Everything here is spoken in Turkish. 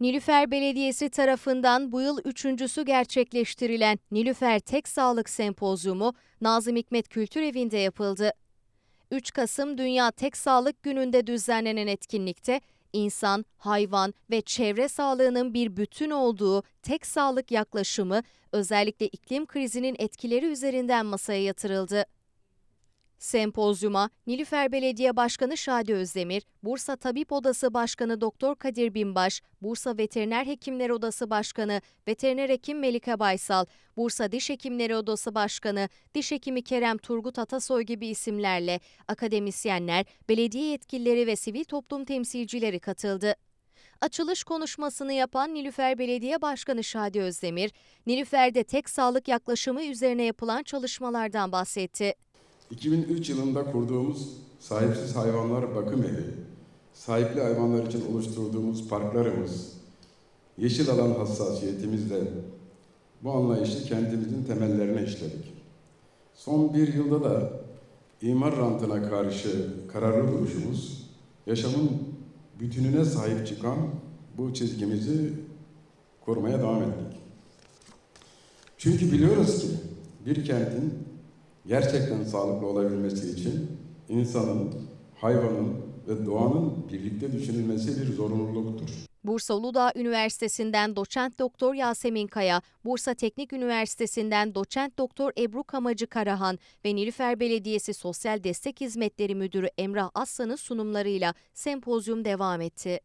Nilüfer Belediyesi tarafından bu yıl üçüncüsü gerçekleştirilen Nilüfer Tek Sağlık Sempozyumu Nazım Hikmet Kültür Evi'nde yapıldı. 3 Kasım Dünya Tek Sağlık Günü'nde düzenlenen etkinlikte insan, hayvan ve çevre sağlığının bir bütün olduğu tek sağlık yaklaşımı özellikle iklim krizinin etkileri üzerinden masaya yatırıldı. Sempozyuma Nilüfer Belediye Başkanı Şadi Özdemir, Bursa Tabip Odası Başkanı Doktor Kadir Binbaş, Bursa Veteriner Hekimler Odası Başkanı Veteriner Hekim Melike Baysal, Bursa Diş Hekimleri Odası Başkanı Diş Hekimi Kerem Turgut Atasoy gibi isimlerle akademisyenler, belediye yetkilileri ve sivil toplum temsilcileri katıldı. Açılış konuşmasını yapan Nilüfer Belediye Başkanı Şadi Özdemir, Nilüfer'de tek sağlık yaklaşımı üzerine yapılan çalışmalardan bahsetti. 2003 yılında kurduğumuz sahipsiz hayvanlar bakım evi, sahipli hayvanlar için oluşturduğumuz parklarımız, yeşil alan hassasiyetimizle bu anlayışı kentimizin temellerine işledik. Son bir yılda da imar rantına karşı kararlı duruşumuz, yaşamın bütününe sahip çıkan bu çizgimizi korumaya devam ettik. Çünkü biliyoruz ki bir kentin gerçekten sağlıklı olabilmesi için insanın, hayvanın ve doğanın birlikte düşünülmesi bir zorunluluktur. Bursa Uludağ Üniversitesi'nden doçent doktor Yasemin Kaya, Bursa Teknik Üniversitesi'nden doçent doktor Ebru Kamacı Karahan ve Nilüfer Belediyesi Sosyal Destek Hizmetleri Müdürü Emrah Aslan'ın sunumlarıyla sempozyum devam etti.